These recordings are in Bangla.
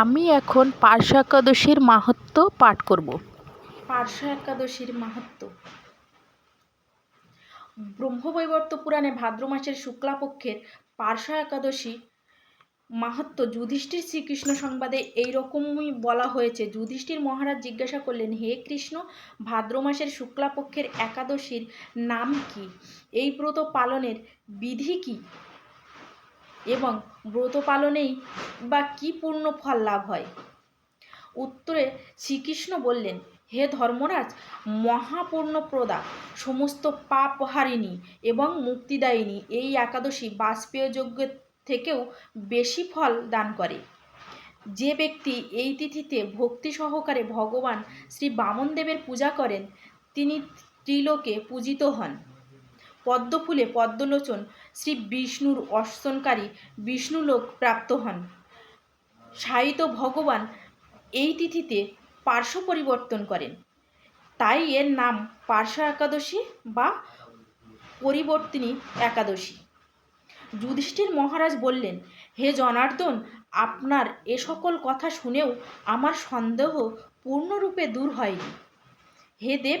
আমি এখন পার্শ্ব একাদশীর মাহাত্ম পাঠ করব। পার্শ্ব একাদশীর মাহাত্ম ব্রহ্মবৈবর্ত পুরাণে ভাদ্র মাসের শুক্লাপক্ষের পার্শ্ব একাদশী মাহাত্ম্য যুধিষ্ঠির শ্রীকৃষ্ণ সংবাদে এই রকমই বলা হয়েছে। যুধিষ্ঠির মহারাজ জিজ্ঞাসা করলেন, হে কৃষ্ণ, ভাদ্র মাসের শুক্লাপক্ষের একাদশীর নাম কি? এই ব্রত পালনের বিধি কি? এবং ব্রত পালনেই বা কি পূর্ণ ফল লাভ হয়? উত্তরে শ্রীকৃষ্ণ বললেন, হে ধর্মরাজ, মহাপূর্ণপ্রদা, সমস্ত পাপ পাপহারিণী এবং মুক্তিদায়িনী এই একাদশী বাষ্পীয় যজ্ঞ থেকেও বেশি ফল দান করে। যে ব্যক্তি এই তিথিতে ভক্তি সহকারে ভগবান শ্রী বামনদেবের পূজা করেন, তিনি ত্রিলোকে পূজিত হন। পদ্মফুলে পদ্মলোচন শ্রী বিষ্ণুর অর্চনকারী বিষ্ণুলোক প্রাপ্ত হন। সাহিত্য ভগবান এই তিথিতে পার্শ্ব পরিবর্তন করেন। তাই এর নাম পার্শ্ব একাদশী বা পরিবর্তিনী একাদশী। যুধিষ্ঠির মহারাজ বললেন, হে জনার্দন, আপনার এ সকল কথা শুনেও আমার সন্দেহ পূর্ণরূপে দূর হয়নি। হে দেব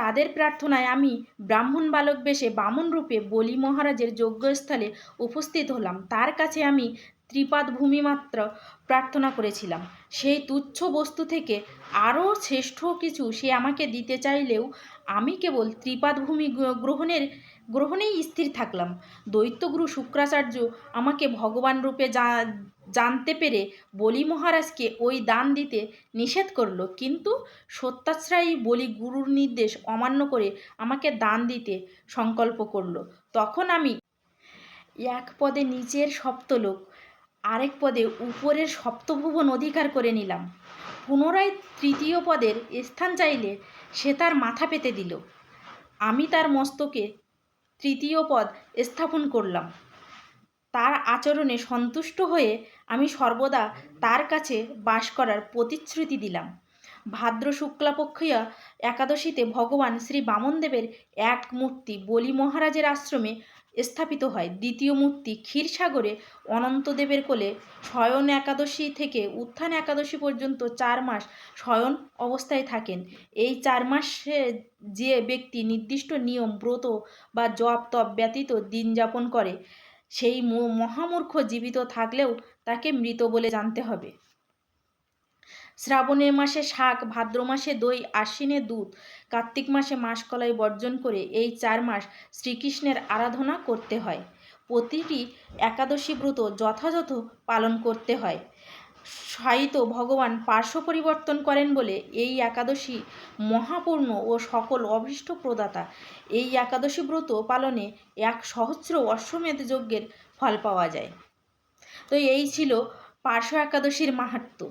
তাদের প্রার্থনায় আমি ব্রাহ্মণ বালক বেশে বামন রূপে বলি মহারাজের যজ্ঞস্থলে উপস্থিত হলাম। তার কাছে আমি ত্রিপাদ ভূমিমাত্র প্রার্থনা করেছিলাম। সেই তুচ্ছ বস্তু থেকে আরও শ্রেষ্ঠ কিছু সে আমাকে দিতে চাইলেও আমি কেবল ত্রিপাদ ভূমি গ্রহণের, গ্রহণেই স্থির থাকলাম। দৈত্যগুরু শুক্রাচার্য আমাকে ভগবান রূপে যা জানতে পেরে বলি মহারাজকে ওই দান দিতে নিষেধ করল। কিন্তু সত্যাশ্রয়ী বলি গুরুর নির্দেশ অমান্য করে আমাকে দান দিতে সংকল্প করল। তখন আমি এক পদে নিচের সপ্তলোক, আরেক পদে উপরের সপ্তভুবন অধিকার করে নিলাম। পুনরায় তৃতীয় পদের স্থান চাইলে সে তার মাথা পেতে দিল। আমি তার মস্তকে তৃতীয় পদ স্থাপন করলাম। তার আচরণে সন্তুষ্ট হয়ে আমি সর্বদা তার কাছে বাস করার প্রতিশ্রুতি দিলাম। ভাদ্র শুক্লাপক্ষিয়া একাদশীতে ভগবান শ্রী বামনদেবের এক মূর্তি বলি মহারাজের আশ্রমে স্থাপিত হয়। দ্বিতীয় মূর্তি ক্ষীরসাগরে অনন্তদেবের কোলে শয়ন একাদশী থেকে উত্থান একাদশী পর্যন্ত চার মাস শয়ন অবস্থায় থাকেন। এই চার মাসে যে ব্যক্তি নির্দিষ্ট নিয়ম, ব্রত বা জপ তপ ব্যতীত দিন যাপন করে সেই মহামূর্খ জীবিত থাকলেও তাকে মৃত বলে জানতে হবে। শ্রাবণের মাসে শাক, ভাদ্র মাসে দই, আশ্বিনে দুধ, কার্তিক মাসে মাসকলাই বর্জন করে এই চার মাস শ্রীকৃষ্ণের আরাধনা করতে হয়। প্রতিটি একাদশী ব্রত যথাযথ পালন করতে হয়। সাহিত্য ভগবান পার্শ্ব পরিবর্তন করেন বলে এই একাদশী মহাপূর্ণ ও সকল অভীষ্ট প্রদাতা। এই একাদশী ব্রত পালনে এক সহস্র অশ্বমেধ যজ্ঞের ফল পাওয়া যায়। তো এই ছিল পার্শ্ব একাদশীর মাহাত্ম্য।